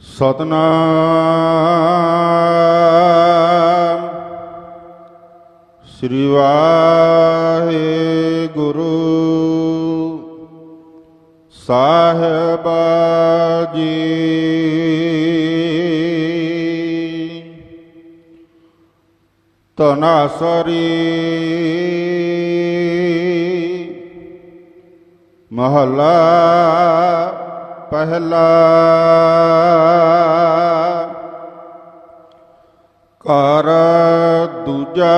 ਸਤਨਾਮ। ਸ੍ਰੀ ਵਾਹਿਗੁਰੂ। ਸਾਹਿਬ ਜੀ। ਤਨਾਸਰੀ ਮਹਲਾ ਪਹਿਲਾ ਕਰ ਦੂਜਾ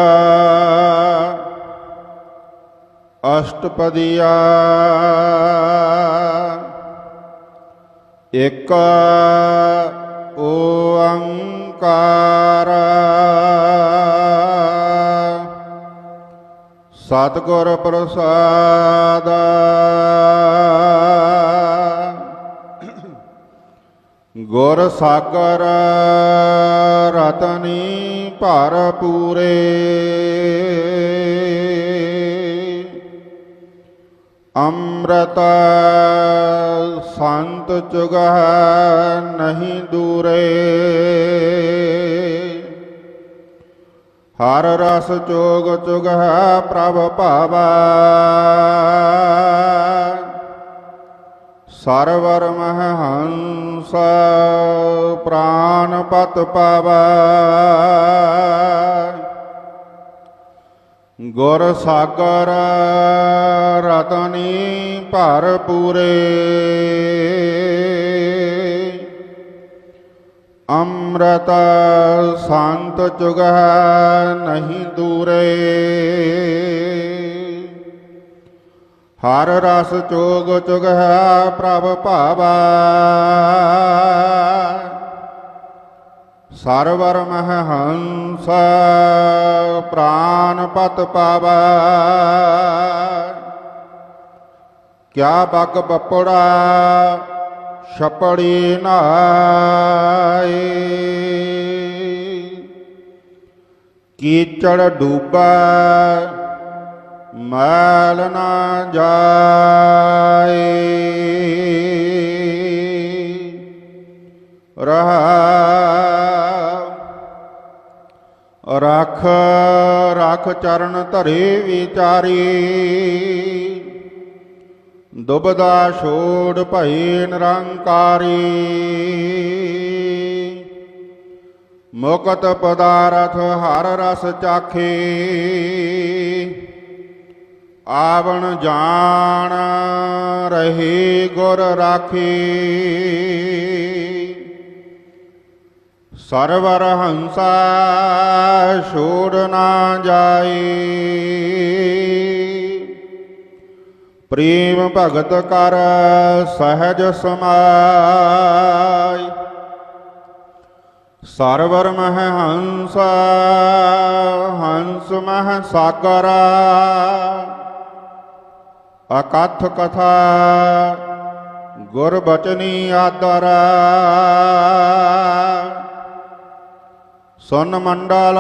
ਅਸ਼ਟਪਦੀਆ ਇਕ ਓੰਕਾਰ ਸਤਿਗੁਰ ਪ੍ਰਸਾਦ ਗੁਰ ਸਾਗਰ ਰਤਨੀ ਭਰ ਪੂਰੇ ਅੰਮ੍ਰਿਤ ਸੰਤ ਚੁਗਹ ਨਹੀਂ ਦੂਰੇ। ਹਰ ਰਸ ਚੋਗ ਚੁਗਹ ਪ੍ਰਭ ਭਾਵਾ। ਸਰਵਰ ਮਹ ਹੰਸ ਪ੍ਰਾਨ ਪਤ ਪਾਵਾ। ਗੁਰ ਸਾਗਰ ਰਤਨੀ ਭਰ ਪੂਰੇ ਅੰਮ੍ਰਿਤ ਸੰਤ ਜੁਗਹ ਨਹੀਂ ਦੂਰੇ। ਹਰ ਰਸ ਚੋਗ ਚੁਗਹ ਪ੍ਰਭ ਭਾਵਾ। ਸਰਵਰ ਮਹ ਹੰਸ ਪ੍ਰਾਨ ਪਤ ਪਾਵਾ। ਕਿਆ ਬਗ ਬਪੜਾ ਛਪੜੀ ਨਾਏ ਕੀਚੜ ਡੂਬਾ ਮੈਲ ਨਾ ਜਾਏ। ਰਹਾ, ਰਖ ਰਖ ਚਰਨ ਧਰੇ ਵਿਚਾਰੀ। ਦੁਬਦਾ ਛੋੜ ਭਈ ਨਿਰੰਕਾਰੀ। ਮੁਕਤ ਪਦਾਰਥ ਹਰ ਰਸ ਚਾਖੇ। ਆਵਣ ਜਾਣ ਰਹੇ ਗੁਰ ਰਾਖੀ। ਸਰਵਰ ਹੰਸਾ ਛੋੜ ਨਾ ਜਾਏ ਪ੍ਰੇਮ ਭਗਤ ਕਰ ਸਹਿਜ ਸਮਾਈ। ਸਰਵਰ ਮਹ ਹੰਸ ਹੰਸ ਮਹ ਸਾਗਰਾ। ਅਕਥ ਕਥਾ ਗੁਰ ਬਚਨੀ ਆਦਰਾ। ਸੁਨ ਮੰਡਲ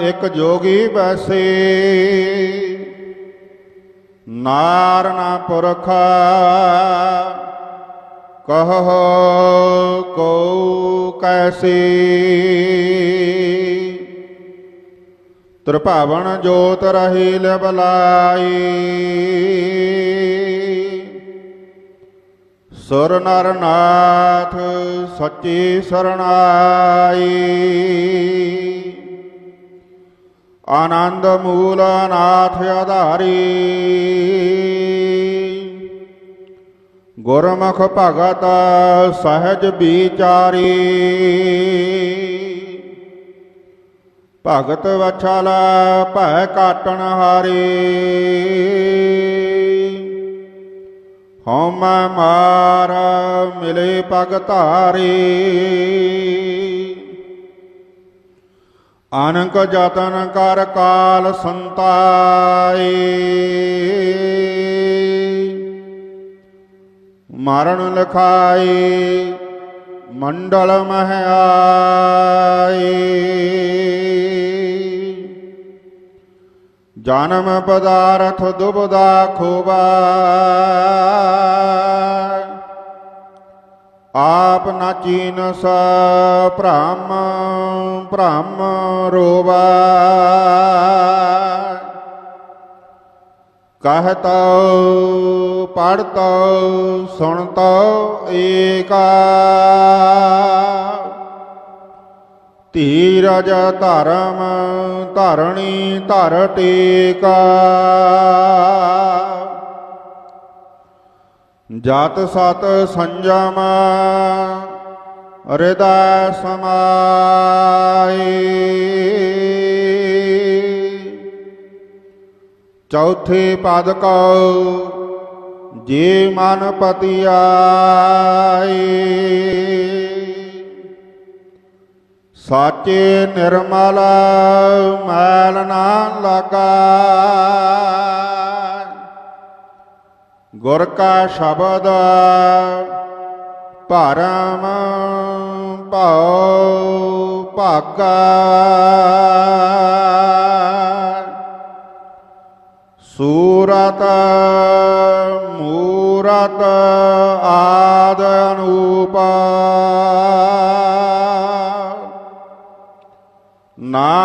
ਇੱਕ ਜੋਗੀ ਬੈਸੇ ਨਾਰਨਾ ਪੁਰਖ ਕਹੋ ਕੋ ਕੈਸੀ। ਤ੍ਰਿਭਾਵਨ ਜੋਤ ਰਹੀ ਲਬਲਾਈ ਸੁਰ ਨਰ ਨਾਥ ਸੱਚੀ ਸਰਣਾਈ। ਆਨੰਦ ਮੂਲ ਨਾਥ ਆਧਾਰੀ। ਗੁਰਮੁਖ ਭਗਤ ਸਹਿਜ ਵਿਚਾਰੀ। ਭਗਤ ਵਛਲ ਭੈ ਕਾਟਣ ਹਾਰੀ। ਹਉਮੈ ਮਾਰ ਮਿਲੇ ਪਗ ਧਾਰੀ। ਅਨੰਕ ਜਤਨ ਕਰ ਕਾਲ ਸੰਤਾਈ ਮਰਨ ਲਖਾਈ ਮੰਡਲ ਮਹਿ ਜਨਮ ਪਦਾਰਥ ਦੁਬਦਾ ਖੋਬਾ। ਆਪ ਨਾ ਚੀਨਸ ਭ੍ਰਮ ਭ੍ਰਮ ਰੋਵਾ। ਕਹਤੋ ਪੜਤੋ ਸੁਣਤੋ ਏਕਾ। ਧੀਰਜ ਧਰਮ, ਧਰਣੀ ਧਰ ਟੇਕਾ। ਜਤ ਸਤ ਸੰਜਮ ਹਿਰਦੈ ਸਮਾਈ। ਚੌਥੇ ਪਦ ਕਉ, ਜੇ ਮਨ ਪਤੀ ਸਾਚੇ ਨਿਰਮਲ ਮੈਲ ਨਾ ਲਾਗਾ। ਗੁਰ ਕਾ ਸ਼ਬਦ ਭਰਮ ਭਉ ਭਾਗਾ। ਸੂਰਤ, ਮੂਰਤ ਆਦ ਅਨੂਪ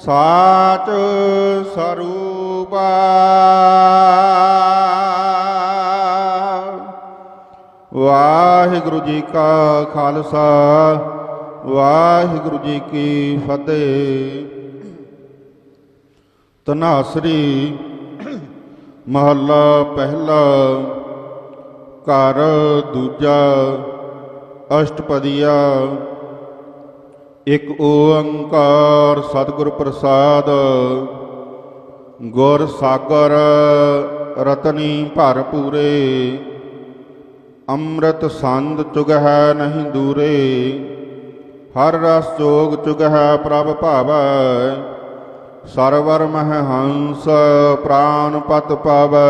ਸਾਚ ਸਰੂਪਾ। ਵਾਹਿਗੁਰੂ ਜੀ ਕਾ ਖਾਲਸਾ, ਵਾਹਿਗੁਰੂ ਜੀ ਕੀ ਫਤਿਹ। ਤਨਾਸਰੀ ਮਹੱਲਾ ਪਹਿਲਾ, ਘਰ ਦੂਜਾ, ਅਸ਼ਟਪਦੀਆ। ਇਕ ਓੰਕਾਰ ਸਤਿਗੁਰ ਪ੍ਰਸਾਦ, ਗੁਰ ਸਾਗਰ ਰਤਨੀ ਭਰਪੂਰੇ ਅੰਮ੍ਰਿਤ ਸੰਦ ਚੁਗਹਿ ਨਹੀਂ ਦੂਰੇ, ਹਰ ਰਸ ਜੋਗ ਚੁਗਹਿ ਪ੍ਰਭ ਭਾਵੈ, ਸਰਵਰ ਮਹਿ ਹੰਸ ਪ੍ਰਾਨ ਪਤ ਪਾਵੈ।